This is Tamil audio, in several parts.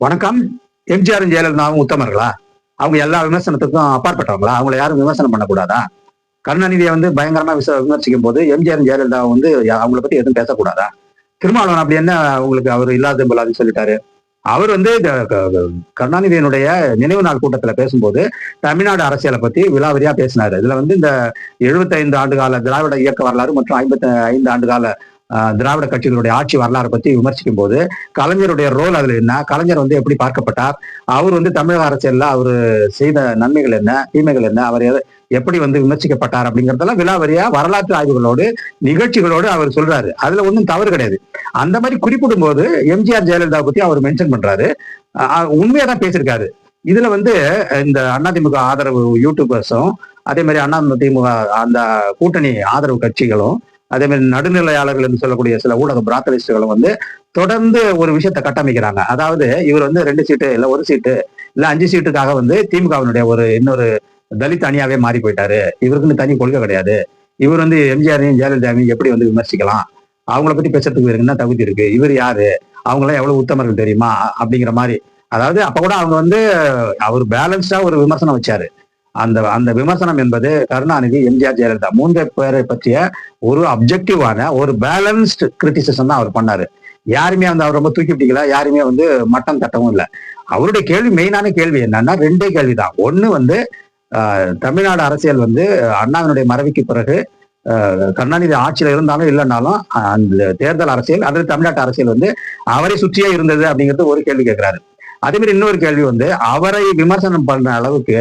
வணக்கம். எம்ஜிஆரும் ஜெயலலிதாவும் உத்தமர்களா? அவங்க எல்லா விமர்சனத்துக்கும் அப்பாற்பட்டவங்களா? அவங்கள யாரும் விமர்சனம் பண்ணக்கூடாதா? கருணாநிதியை வந்து பயங்கரமா விச விமர்சிக்கும் போது எம்ஜிஆர் ஜெயலலிதா வந்து அவங்கள பத்தி எதுவும் பேசக்கூடாதா? திருமாவளவன் அப்படி என்ன உங்களுக்கு அவர் இல்லாத போலாதுன்னு சொல்லிட்டாரு. அவர் வந்து இந்த க- கருணாநிதியினுடைய நினைவு நாள் கூட்டத்துல பேசும்போது தமிழ்நாடு அரசியலை பத்தி விலாவரியா பேசினாரு. இதுல வந்து இந்த 75 ஆண்டு கால திராவிட இயக்க வரலாறு மற்றும் ஐம்பத்தி ஐந்து ஆண்டு கால திராவிட கட்சிகளுடைய ஆட்சி வரலாறு பத்தி விமர்சிக்கும் போது கலைஞருடைய ரோல் அதுல என்ன? கலைஞர் வந்து எப்படி பார்க்கப்பட்டார்? அவர் வந்து தமிழக அரசியல்ல அவர் செய்த நன்மைகள் என்ன? தீமைகள் என்ன? அவர் எப்படி வந்து விமர்சிக்கப்பட்டார் அப்படிங்கறதெல்லாம் விலாவரியா வரலாற்று ஆய்வுகளோடு நிகழ்ச்சிகளோடு அவர் சொல்றாரு. அதுல ஒன்றும் தவறு கிடையாது. அந்த மாதிரி குறிப்பிடும் போது எம்ஜிஆர் ஜெயலலிதா பத்தி அவர் மென்ஷன் பண்றாரு. அஹ் உண்மையா தான் பேசியிருக்காரு. இதுல வந்து இந்த அதிமுக ஆதரவு யூடியூபர்ஸும் அதே மாதிரி அதிமுக அந்த கூட்டணி ஆதரவு கட்சிகளும் அதே மாதிரி நடுநிலையாளர்கள் என்று சொல்லக்கூடிய சில ஊடக பிராத்தலிஸ்டுகளும் வந்து தொடர்ந்து ஒரு விஷயத்தை கட்டமைக்கிறாங்க. அதாவது இவர் வந்து ரெண்டு சீட்டு இல்ல ஒரு சீட்டு இல்ல அஞ்சு சீட்டுக்காக வந்து திமுகவினுடைய ஒரு இன்னொரு தலித் அணியாவே மாறி போயிட்டாரு. இவருக்குன்னு தனி கொள்கை கிடையாது. இவர் வந்து எம்ஜிஆரையும் ஜெயலலிதாவையும் எப்படி வந்து விமர்சிக்கலாம்? அவங்கள பத்தி பேசுறதுக்கு இவருக்கு என்ன தகுதி இருக்கு? இவர் யாரு? அவங்களாம் எவ்வளவு உத்தமர்கள் தெரியுமா? அப்படிங்கிற மாதிரி. அதாவது அப்ப கூட அவங்க வந்து அவர் பேலன்ஸ்டா ஒரு விமர்சனம் வச்சாரு. அந்த அந்த விமர்சனம் என்பது கருணாநிதி எம்ஜிஆர் ஜெயலலிதா. மூன்று பேரை பற்றிய ஒரு அப்ஜெக்டிவான ஒரு பேலன்ஸ்டு கிரிட்டிசிசம் தான் அவர் பண்ணாரு. யாருமே வந்து அவர் ரொம்ப தூக்கி பிடிக்கல யாருமே வந்து மட்டம் தட்டவும் இல்லை. அவருடைய கேள்வி மெயினான கேள்வி என்னன்னா ரெண்டே கேள்விதான் ஒண்ணு வந்து தமிழ்நாடு அரசியல் வந்து அண்ணாவினுடைய மறைவுக்கு பிறகு கருணாநிதி ஆட்சியில் இருந்தாலும் இல்லைனாலும் அந்த தேர்தல் அரசியல் அல்லது தமிழ்நாட்டு அரசியல் வந்து அவரை சுற்றியே இருந்தது அப்படிங்கிறது ஒரு கேள்வி கேட்கிறாரு. அதே மாதிரி இன்னொரு கேள்வி வந்து அவரை விமர்சனம் பண்ற அளவுக்கு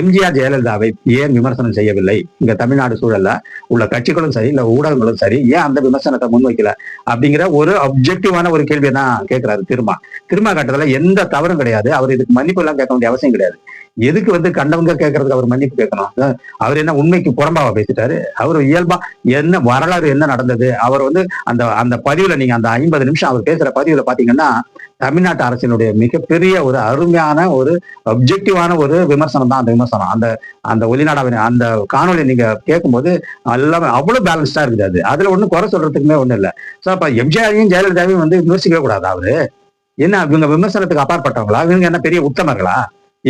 எம்ஜிஆர் ஜெயலலிதாவை ஏன் விமர்சனம் செய்யவில்லை? இங்க தமிழ்நாடு சூழல்ல உள்ள கட்சிகளும் சரி இல்ல ஊடகங்களும் சரி ஏன் அந்த விமர்சனத்தை முன்வைக்கல? அப்படிங்கிற ஒரு அப்ஜெக்டிவான ஒரு கேள்வியை தான் கேட்கிறாரு திருமா. திருமா கட்டத்துல எந்த தவறும் கிடையாது. அவர் இதுக்கு மன்னிப்பு எல்லாம் கேட்க வேண்டிய அவசியம் கிடையாது. எதுக்கு வந்து கண்டவங்க கேட்கறதுக்கு அவர் மன்னிப்பு கேட்கணும்? அவர் என்ன உண்மைக்கு புறம்பாவா பேசிட்டாரு? அவர் இயல்பா என்ன வரலாறு என்ன நடந்தது? அவர் வந்து அந்த அந்த பதிவுல நீங்க அந்த ஐம்பது நிமிஷம் அவர் பேசுற பதிவுல பாத்தீங்கன்னா தமிழ்நாட்டு அரசினுடைய மிகப்பெரிய ஒரு அருமையான ஒரு அப்ஜெக்டிவான ஒரு விமர்சனம் தான் அந்த விமர்சனம். அந்த அந்த ஒளிநாடாவின் அந்த காணொலி நீங்க கேட்கும்போது எல்லாமே அவ்வளவு பேலன்ஸ்டா இருக்குது அது. அதுல ஒண்ணும் குறை சொல்றதுக்குமே ஒண்ணும் இல்ல. சோ அப்ப எம்ஜிஆரையும் ஜெயலலிதாவையும் வந்து விமர்சிக்கவே கூடாது அவரு? என்ன இவங்க விமர்சனத்துக்கு அப்பாற்பட்டவங்களா? இவங்க என்ன பெரிய உத்தமர்களா?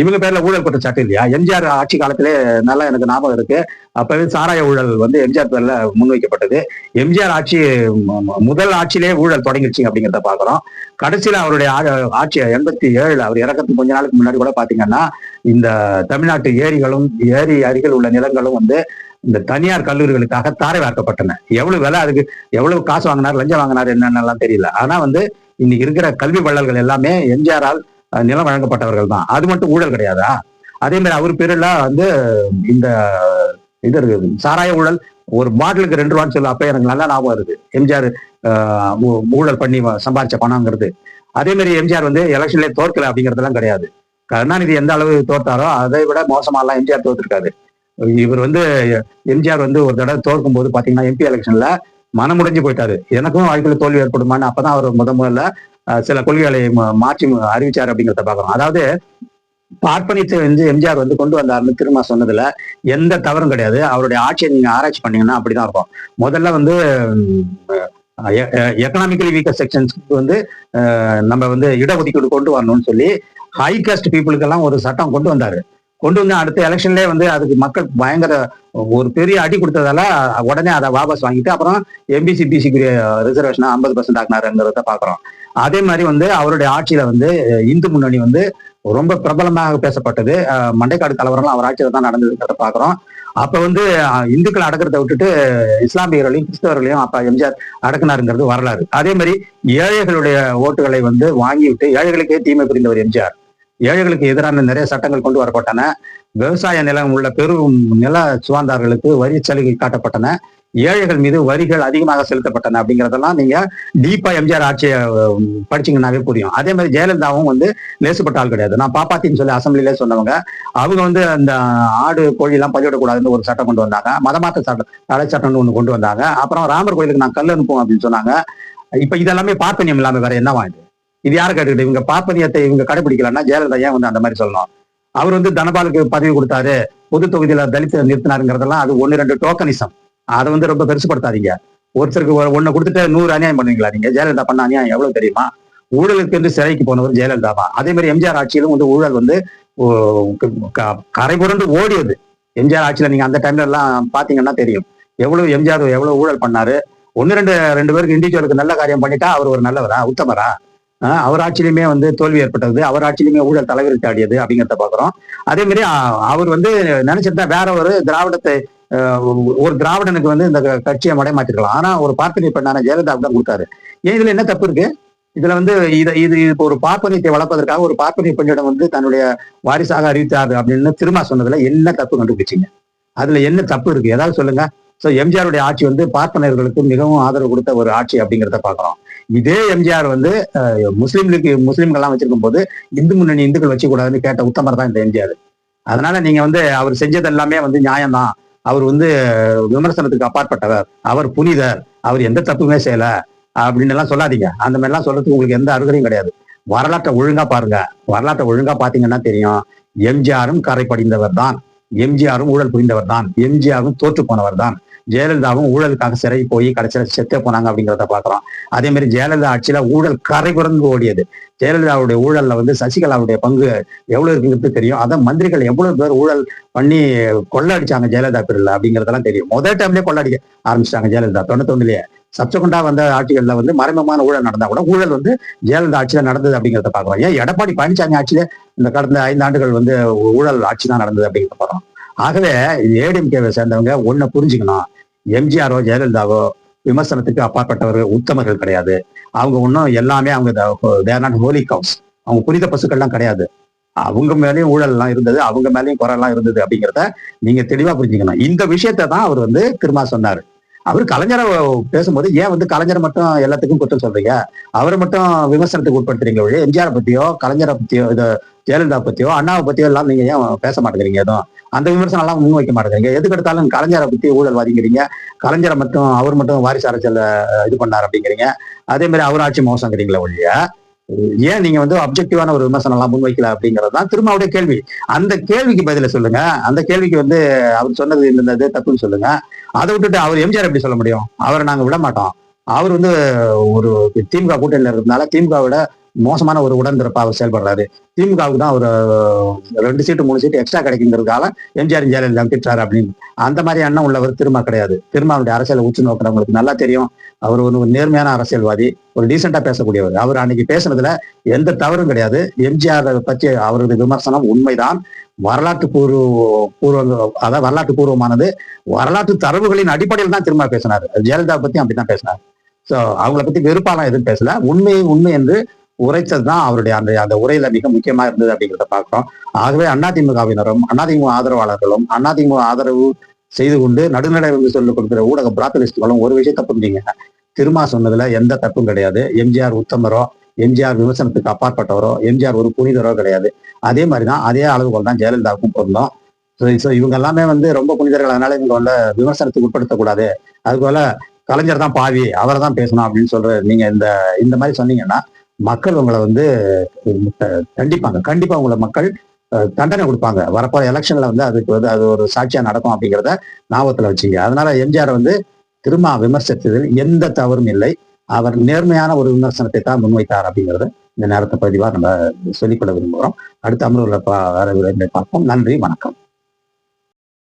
இவங்க பேர்ல ஊழல் குற்றச்சாட்டு இல்லையா? எம்ஜிஆர் ஆட்சி காலத்திலே நல்லா எனக்கு ஞாபகம் இருக்கு. அப்பவே சாராய ஊழல் வந்து எம்ஜிஆர் பேர்ல முன்வைக்கப்பட்டது. எம்ஜிஆர் ஆட்சி முதல் ஆட்சியிலே ஊழல் தொடங்கிடுச்சு அப்படிங்கிறத பாக்குறோம் கடைசியில அவருடைய ஆட்சி எண்பத்தி ஏழுல அவர் இறக்கத்துக்கு கொஞ்ச நாளுக்கு முன்னாடி கூட பாத்தீங்கன்னா இந்த தமிழ்நாட்டு ஏரிகளும் ஏரி அருகில் உள்ள நிலங்களும் வந்து இந்த தனியார் கல்லூரிகளுக்காக தாரை வார்க்கப்பட்டன. எவ்வளவு விலை அதுக்கு எவ்வளவு காசு வாங்கினார் லஞ்சம் வாங்கினார் என்னென்னலாம் தெரியல. ஆனா வந்து இன்னைக்கு இருக்கிற கல்வி வள்ளல்கள் எல்லாமே எம்ஜிஆரால் நிலம் வழங்கப்பட்டவர்கள் தான். அது மட்டும் ஊழல் கிடையாதா? அதே மாதிரி அவர் பேர்ல வந்து இந்த இது இருக்குது சாராய ஊழல். ஒரு பாட்டிலுக்கு ரெண்டு ரூபான்னு சொல்ல அப்ப எனக்கு நல்லா ஞாபகம் வருது. எம்ஜிஆர் ஆஹ், ஊ- ஊழல் பண்ணி சம்பாதிச்ச பணங்கிறது. அதே மாதிரி எம்ஜிஆர் வந்து எலெக்ஷன்ல தோற்கல அப்படிங்கறதெல்லாம் கிடையாது. கருணாநிதி எந்த அளவு தோற்றாரோ அதை விட மோசமாலாம் எம்ஜிஆர் தோத்துருக்காரு. இவர் வந்து எம்ஜிஆர் வந்து ஒரு தடவை தோற்கும் போது பாத்தீங்கன்னா எம்பி எலெக்ஷன்ல மனம் முடிஞ்சு போயிட்டாரு. எனக்கும் வாழ்க்கையில் தோல்வி ஏற்படுமான்னு அப்பதான் அவர் முத முதல்ல சில கொள்கைகளை மாற்றி அறிவிச்சார் அப்படிங்கிறத பாக்குறோம் அதாவது பார்ப்பனியத்தை வந்து எம்ஜிஆர் வந்து கொண்டு வந்தாருன்னு திரும்ப சொன்னதுல எந்த தவறும் கிடையாது. அவருடைய ஆட்சியை நீங்க ஆராய்ச்சி பண்ணீங்கன்னா அப்படிதான் இருக்கும். முதல்ல வந்து எக்கனாமிக்கலி வீக்கர் செக்ஷன்ஸ்க்கு வந்து நம்ம வந்து இடஒதுக்கீடு கொண்டு வரணும்னு சொல்லி ஹை காஸ்ட் பீப்புளுக்கெல்லாம் ஒரு சட்டம் கொண்டு வந்தாரு. கொண்டு வந்து அடுத்த எலெக்ஷன்லேயே வந்து அதுக்கு மக்கள் பயங்கர ஒரு பெரிய அடி கொடுத்ததால உடனே அதை வாபஸ் வாங்கிட்டு அப்புறம் எம்பிசி பிசிக்குரிய ரிசர்வேஷன் ஐம்பது பர்சன்ட் ஆக்கினாருங்கிறத பாக்குறோம். அதே மாதிரி வந்து அவருடைய ஆட்சியில வந்து இந்து முன்னணி வந்து ரொம்ப பிரபலமாக பேசப்பட்டது. மண்டைக்காடு கலவரம் அவர் ஆட்சியில தான் நடந்ததுங்கிறத பாக்குறோம். அப்ப வந்து இந்துக்கள் அடக்கிறத விட்டுட்டு இஸ்லாமியர்களையும் கிறிஸ்தவர்களையும் அப்ப எம்ஜிஆர் அடக்குனாருங்கிறது வரலாறு. அதே மாதிரி ஏழைகளுடைய ஓட்டுகளை வந்து வாங்கிவிட்டு ஏழைகளுக்கே தீமை புரிந்தவர் எம்ஜிஆர். ஏழைகளுக்கு எதிரான நிறைய சட்டங்கள் கொண்டு வரப்பட்டன. விவசாய நிலம் உள்ள பெரும் நில சுவாந்தார்களுக்கு வரி சலுகை காட்டப்பட்டன. ஏழைகள் மீது வரிகள் அதிகமாக செலுத்தப்பட்டன அப்படிங்கறதெல்லாம் நீங்க டீப்பா எம்ஜிஆர் ஆட்சியை படிச்சீங்கன்னாவே புரியும். அதே மாதிரி ஜெயலலிதாவும் வந்து லேசுப்பட்ட ஆள் கிடையாது. நான் பாப்பாத்தின்னு சொல்லி அசம்பிளிலே சொன்னவங்க அவங்க வந்து அந்த ஆடு கோழி எல்லாம் பதிவிடக்கூடாதுன்னு ஒரு சட்டம் கொண்டு வந்தாங்க. மதமாத்த சட்டம் தடை சட்டம்னு ஒண்ணு கொண்டு வந்தாங்க. அப்புறம் ராமர் கோயிலுக்கு நான் கல் அனுப்புவோம் அப்படின்னு சொன்னாங்க. இப்ப இதெல்லாமே பார்ப்பனியம் இல்லாம வேற என்னவா இது இது யாரை கேட்டுக்கிட்டு? இவங்க பாப்பனியத்தை இவங்க கடைபிடிக்கலன்னா ஜெயலலிதா ஏன் வந்து அந்த மாதிரி சொல்லணும்? அவர் வந்து தனபாலுக்கு பதவி கொடுத்தாரு பொது தொகுதியில தலித்தை நிறுத்தினாருங்கிறதெல்லாம் அது ஒன்னு ரெண்டு டோக்கனிசம் அதை வந்து ரொம்ப பெருசுப்படுத்தாதீங்க ஒருத்தருக்கு ஒன்னு ஒண்ணு கொடுத்துட்டு நூறு அநியாயம் பண்ணுவீங்களா நீங்க? ஜெயலலிதா பண்ண அநியாயம் எவ்வளவு தெரியுமா? ஊழலுக்கு என்று சிறைக்கு போனவர் ஜெயலலிதா தான் அதே மாதிரி எம்ஜிஆர் ஆட்சியிலும் வந்து ஊழல் வந்து கரை புரண்டு ஓடியது. எம்ஜிஆர் ஆட்சியில நீங்க அந்த டைம்ல எல்லாம் பாத்தீங்கன்னா தெரியும். எவ்வளவு எம்ஜிஆர் எவ்வளவு ஊழல் பண்ணாரு? ஒன்னு ரெண்டு ரெண்டு பேருக்கு இண்டிவிஜுவலுக்கு நல்ல காரியம் பண்ணிட்டா அவர் ஒரு நல்லவரா? உத்தமரா? அவர் ஆட்சியிலுமே வந்து தோல்வி ஏற்பட்டது. அவர் ஆட்சியிலுமே ஊழல் தலைவருக்கு ஆடியது அப்படிங்கிறத பாக்குறோம் அதே மாதிரி அவர் வந்து நினைச்சிருந்தா வேற ஒரு திராவிடத்தை ஆஹ் ஒரு திராவிடனுக்கு வந்து இந்த கட்சியை கட்சியை மடைமாற்றிருக்கலாம் ஆனா ஒரு பார்ப்பனை பெண்ணான ஜெயலலிதா தான் கொடுத்தாரு. ஏன் இதுல என்ன தப்பு இருக்கு? இதுல வந்து இதை இது இப்போ ஒரு பார்ப்பனியத்தை வளர்ப்பதற்காக ஒரு பார்ப்பனிய பெண்ணிடம் வந்து தன்னுடைய வாரிசாக அறிவித்தார் அப்படின்னு திரும்ப சொன்னதுல என்ன தப்பு கண்டுபிடிச்சிங்க? அதுல என்ன தப்பு இருக்கு? ஏதாவது சொல்லுங்க. சோ எம்ஜிஆருடைய ஆட்சி வந்து பார்ப்பனர்களுக்கு மிகவும் ஆதரவு கொடுத்த ஒரு ஆட்சி அப்படிங்கிறத பாக்குறோம் இதே எம்ஜிஆர் வந்து அஹ், முஸ்லிம்களுக்கு முஸ்லிம்கள் எல்லாம் வச்சிருக்கும் போது இந்து முன்னணி இந்துக்கள் வச்சு கூடாதுன்னு கேட்ட உத்தமர் தான் இந்த எம்ஜிஆர். அதனால நீங்க வந்து அவர் செஞ்சது எல்லாமே வந்து நியாயம்தான். அவர் வந்து விமர்சனத்துக்கு அப்பாற்பட்டவர். அவர் புனிதர். அவர் எந்த தப்புமே செய்யல. அப்படின்னு எல்லாம் சொல்லாதீங்க. அந்த மாதிரி எல்லாம் சொல்றதுக்கு உங்களுக்கு எந்த அருகதையும் கிடையாது. வரலாற்றை ஒழுங்கா பாருங்க. வரலாற்றை ஒழுங்கா பாத்தீங்கன்னா தெரியும். எம்ஜிஆரும் கரை படிந்தவர் தான் எம்ஜிஆரும் ஊழல் புரிந்தவர் தான் எம்ஜிஆரும் தோற்று போனவர் தான் ஜெயலலிதாவும் ஊழலுக்காக சிறை போய் கடைசியில செத்தே போனாங்க அப்படிங்கிறத பாக்குறோம் அதே மாதிரி ஜெயலலிதா ஆட்சியில ஊழல் கரை புரந்து ஓடியது. ஜெயலலிதாவுடைய ஊழல்ல வந்து சசிகலாவுடைய பங்கு எவ்வளவு இருக்குங்கிறது தெரியும். அதான் மந்திரிகள் எவ்வளவு பேர் ஊழல் பண்ணி கொள்ளடிச்சாங்க ஜெயலலிதா பேர்ல அப்படிங்கறதெல்லாம் தெரியும். முதல் டைம்லயே கொள்ளடிக்க ஆரம்பிச்சிட்டாங்க ஜெயலலிதா. தொண்ணூத்தொன்னுலயே சப்சகுண்டா வந்த ஆட்சிகள்ல வந்து மறைமுகமான ஊழல் நடந்தா கூட ஊழல் வந்து ஜெயலலிதா ஆட்சியில நடந்தது அப்படிங்கிறத பாக்குறோம் ஏன் எடப்பாடி பழனிசாமி ஆட்சியில இந்த கடந்த ஐந்து ஆண்டுகள் வந்து ஊழல் ஆட்சி தான் நடந்தது அப்படிங்கிறத பாக்குறோம் ஆகவே ஏடிஎம்கேவை சேர்ந்தவங்க ஒன்ன புரிஞ்சுக்கணும். எம்ஜிஆரோ ஜெயலலிதாவோ விமர்சனத்துக்கு அப்பாற்பட்டவர்கள் உத்தமர்கள் கிடையாது. அவங்க ஒன்றும் எல்லாமே அவங்க தேர் நாட் ஹோலி கவுஸ் அவங்க புனித பசுக்கள்லாம் கிடையாது. அவங்க மேலேயும் ஊழல் எல்லாம் இருந்தது அவங்க மேலேயும் குறை எல்லாம் இருந்தது அப்படிங்கிறத நீங்க தெளிவா புரிஞ்சுக்கணும். இந்த விஷயத்தை தான் அவர் வந்து திருமா சொன்னாரு. அவர் கலைஞரை பேசும்போது ஏன் வந்து கலைஞரை மட்டும் எல்லாத்துக்கும் குற்றம் சொல்றீங்க? அவரை மட்டும் விமர்சனத்துக்கு உட்படுத்துறீங்க ஒழிய எம்ஜிஆரை பத்தியோ கலைஞரை பத்தியோ இதை ஜெயலலிதா பத்தியோ அண்ணாவை பத்தியோ எல்லாம் நீங்க ஏன் பேச மாட்டேங்கிறீங்க எதுவும்? அந்த விமர்சனம் எல்லாம் முன் வைக்க மாட்டேங்கிறீங்க. எதுக்கு எடுத்தாலும் கலைஞரை பத்தி ஊழல் வாதிங்கிறீங்க கலைஞரை மட்டும் அவர் மட்டும் வாரிசு அரசியல் இது பண்ணார் அப்படிங்கிறீங்க. அதே மாதிரி அவர் ஆட்சி மோசங்கிறீங்களா ஒழிய ஏன் நீங்க வந்து அப்ஜெக்டிவான ஒரு விமர்சனம் எல்லாம் முன்வைக்கல அப்படிங்கிறது தான் திரும்ப அவருடைய கேள்வி. அந்த கேள்விக்கு பதில சொல்லுங்க. அந்த கேள்விக்கு வந்து அவர் சொன்னது இந்த இது தப்புன்னு சொல்லுங்க. அதை விட்டுட்டு அவர் எம்ஜிஆர் எப்படி சொல்ல முடியும்? அவரை நாங்க விட மாட்டோம். அவர் வந்து ஒரு திமுக கூட்டணியில இருந்தனால திமுக விட மோசமான ஒரு உடன்பிறப்பா அவர் செயல்படுறாரு. திமுகவுக்கு தான் ஒரு ரெண்டு சீட்டு மூணு சீட்டு எக்ஸ்ட்ரா கிடைக்குங்கிறதுக்காக எம்ஜிஆர் ஜெயலலிதா திட்டுறாரு அப்படின்னு. அந்த மாதிரி எண்ணம் உள்ளவர் திருமா கிடையாது. திருமாவுடைய அவருடைய அரசியலை உற்று நோக்கிறவங்களுக்கு நல்லா தெரியும். அவர் ஒரு நேர்மையான அரசியல்வாதி ஒரு டீசெண்டா பேசக்கூடியவர். அவர் அன்னைக்கு பேசுனதுல எந்த தவறும் கிடையாது. எம்ஜிஆர் பற்றி அவரது விமர்சனம் உண்மைதான். வரலாற்று பூர்வ பூர்வ அதாவது வரலாற்று பூர்வமானது வரலாற்று தரவுகளின் அடிப்படையில் தான் திரும்ப பேசினார். ஜெயலலிதா பத்தி அப்படித்தான் பேசினார். ஸோ அவங்கள பத்தி வெறுப்பாலாம் எதுவும் பேசல. உண்மையை உண்மை என்று உரைத்தது தான் அவருடைய அந்த அந்த உரையில மிக முக்கியமா இருந்தது அப்படிங்கிறத பார்க்கிறோம். ஆகவே அதிமுகவினரும் அதிமுக ஆதரவாளர்களும் அதிமுக ஆதரவு செய்து கொண்டு நடுநடை வந்து சொல்லிக் கொடுக்கிற ஊடக பிராத்தலிஸ்டுகளும் ஒரு விஷயத்த புரிஞ்சுங்க. திருமா சொன்னதுல எந்த தப்பும் கிடையாது. எம்ஜிஆர் உத்தமரோ எம்ஜிஆர் விமர்சனத்துக்கு அப்பாற்பட்டவரோ எம்ஜிஆர் ஒரு புனிதரோ கிடையாது. அதே மாதிரி தான் அதே அளவுகள் தான் ஜெயலலிதாவுக்கும் பொருந்தோம். ஸோ இவங்க எல்லாமே வந்து ரொம்ப புனிதர்கள். அதனால இவங்க வந்து விமர்சனத்துக்கு உட்படுத்தக்கூடாது. அதுபோல கலைஞர் தான் பாவி அவரை தான் பேசணும் அப்படின்னு சொல்ற நீங்க இந்த இந்த மாதிரி சொன்னீங்கன்னா மக்கள் உங்களை வந்து கண்டிப்பாங்க கண்டிப்பா உங்களை மக்கள் தண்டனை கொடுப்பாங்க. வரப்போற எலெக்ஷன்ல வந்து அதுக்கு வந்து அது ஒரு சாட்சியா நடக்கும் அப்படிங்கிறத ஞாபகத்துல வச்சுங்க. அதனால எம்ஜிஆர் வந்து திரும்ப விமர்சித்ததில் எந்த தவறும் இல்லை. அவர் நேர்மையான ஒரு விமர்சனத்தை தான் முன்வைத்தார் அப்படிங்கறத இந்த நேரத்தை பதிவாக நம்ம சொல்லிக்கொள்ள விரும்புகிறோம். அடுத்த அமர்வுல பா- வர பார்ப்போம். நன்றி வணக்கம்.